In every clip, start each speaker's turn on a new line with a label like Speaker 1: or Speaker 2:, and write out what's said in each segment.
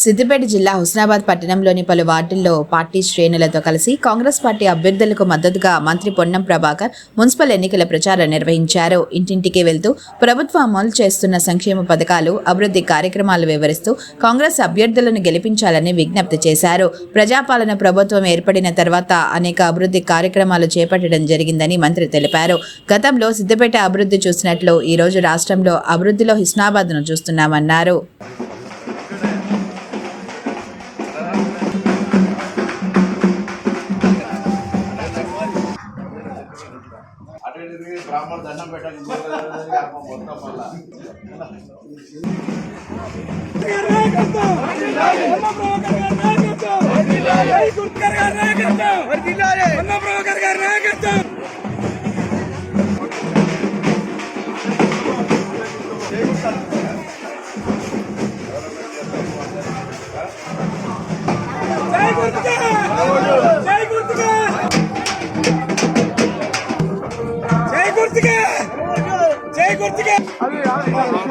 Speaker 1: సిద్దిపేట జిల్లా హుస్నాబాద్ పట్టణంలోని పలు వార్డుల్లో పార్టీ శ్రేణులతో కలిసి కాంగ్రెస్ పార్టీ అభ్యర్థులకు మద్దతుగా మంత్రి పొన్నం ప్రభాకర్ మున్సిపల్ ఎన్నికల ప్రచారం నిర్వహించారు. ఇంటింటికి వెళ్తూ ప్రభుత్వం అమలు చేస్తున్న సంక్షేమ పథకాలు అభివృద్ధి కార్యక్రమాలు వివరిస్తూ కాంగ్రెస్ అభ్యర్థులను గెలిపించాలని విజ్ఞప్తి చేశారు. ప్రజాపాలన ప్రభుత్వం ఏర్పడిన తర్వాత అనేక అభివృద్ధి కార్యక్రమాలు చేపట్టడం జరిగిందని మంత్రి తెలిపారు. గతంలో సిద్దిపేట అభివృద్ధి చూసినట్లు ఈ రోజు రాష్ట్రంలో అభివృద్ధిలో హుస్నాబాద్ను చూస్తున్నామన్నారు.
Speaker 2: బ్రాహ్మణ దండం పెట్టాలి మొత్తం మళ్ళా.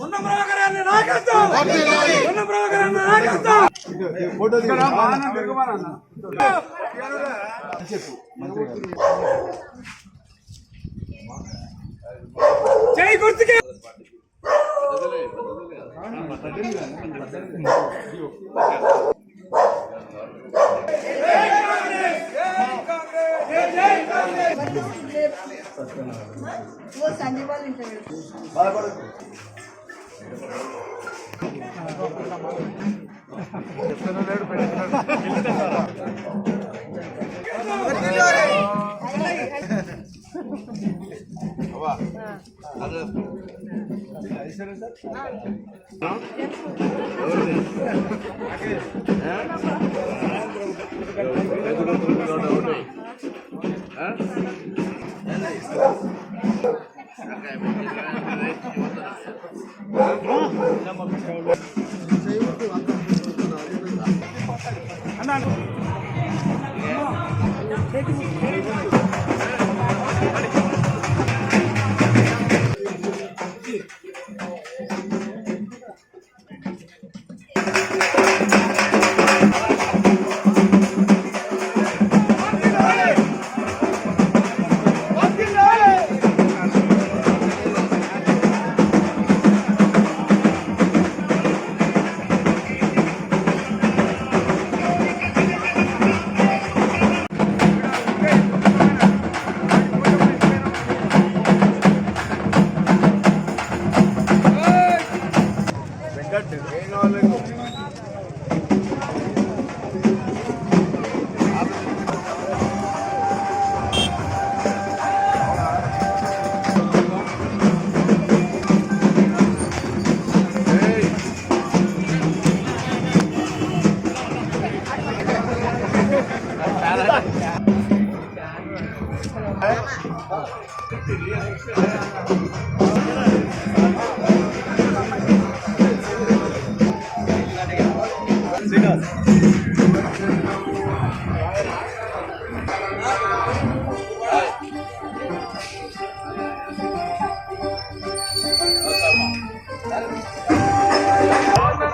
Speaker 3: ఉన్న ప్రోగ్రాన్ని నాకేస్తాం ఉన్న ప్రోగ్రాన్ని నాయకత్వం! జై గుర్తుకే!
Speaker 2: బాధపడదు చెప్తున్నాడు పెడుతున్నాడు Okay, we'll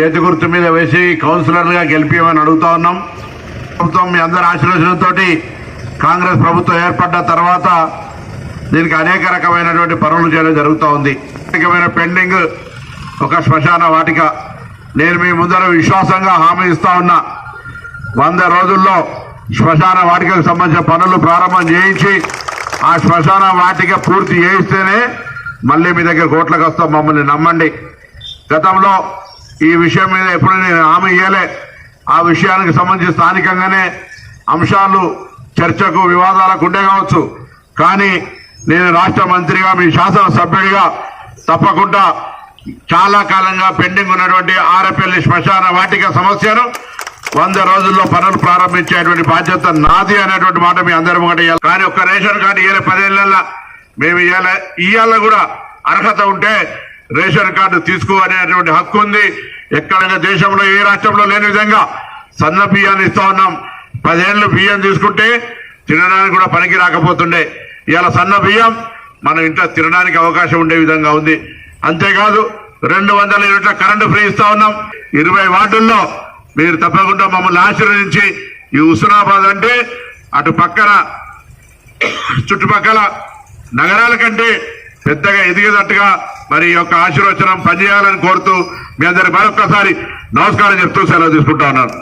Speaker 2: చేతి గుర్తు మీద వేసి కౌన్సిలర్లుగా గెలిపిమని అడుగుతా ఉన్నాం. ప్రభుత్వం మీ అందరి ఆశీర్వచనంతో కాంగ్రెస్ ప్రభుత్వం ఏర్పడ్డ తర్వాత దీనికి అనేక రకమైనటువంటి పనులు చేయడం జరుగుతూ ఉంది. అనేకమైన పెండింగ్ ఒక శ్మశాన వాటిక. నేను మీ ముందర విశ్వాసంగా హామీ ఇస్తా ఉన్నా. వంద రోజుల్లో శ్మశాన వాటికకు సంబంధించిన పనులు ప్రారంభం చేయించి ఆ శ్మశాన వాటిక పూర్తి చేయిస్తేనే మళ్ళీ మీ దగ్గర కోట్లకు వస్తాం మమ్మల్ని నమ్మండి. గతంలో ఈ విషయం మీద ఎప్పుడు నేను హామీ ఇయ్యలే. ఆ విషయానికి సంబంధించి స్థానికంగానే అంశాలు చర్చకు వివాదాలకు ఉండే కావచ్చు. కానీ నేను రాష్ట్ర మంత్రిగా మీ శాసనసభ్యుడిగా తప్పకుండా చాలా కాలంగా పెండింగ్ ఉన్నటువంటి ఆరపల్లి శ్మశాన వాటిక సమస్యను వంద రోజుల్లో పనులు ప్రారంభించేటువంటి బాధ్యత నాది అనేటువంటి మాట మీ అందరం ఒకటి ఇవ్వాలి కానీ ఒక్క రేషన్ కార్డు ఇయ్యలే పదేళ్ళ మేము ఇయ్యాల ఇయ్యాల కూడా అర్హత ఉంటే రేషన్ కార్డు తీసుకోవనేటువంటి హక్కు ఉంది. ఎక్కడైనా దేశంలో ఏ రాష్ట్రంలో లేని విధంగా సన్న బియ్యాన్ని ఇస్తా ఉన్నాం. పదేళ్ళు బియ్యం తీసుకుంటే తినడానికి కూడా పనికి రాకపోతుండే. ఇవాళ సన్న బియ్యం మనం ఇంట్లో తినడానికి అవకాశం ఉండే విధంగా ఉంది. అంతేకాదు రెండు వందల యూనిట్ల కరెంటు ఫ్రీ ఇస్తా ఉన్నాం. ఇరవై వార్డుల్లో మీరు తప్పకుండా మమ్మల్ని ఆశీర్వదించి ఈ హుస్నాబాద్ అంటే అటు పక్కన చుట్టుపక్కల నగరాల కంటే పెద్దగా ఎదిగేటట్టుగా మరి యొక్క ఆశీర్వచనం పనిచేయాలని కోరుతూ మీ అందరి మరొక్కసారి నమస్కారం చెప్తూ సెలవు తీసుకుంటా ఉన్నాను.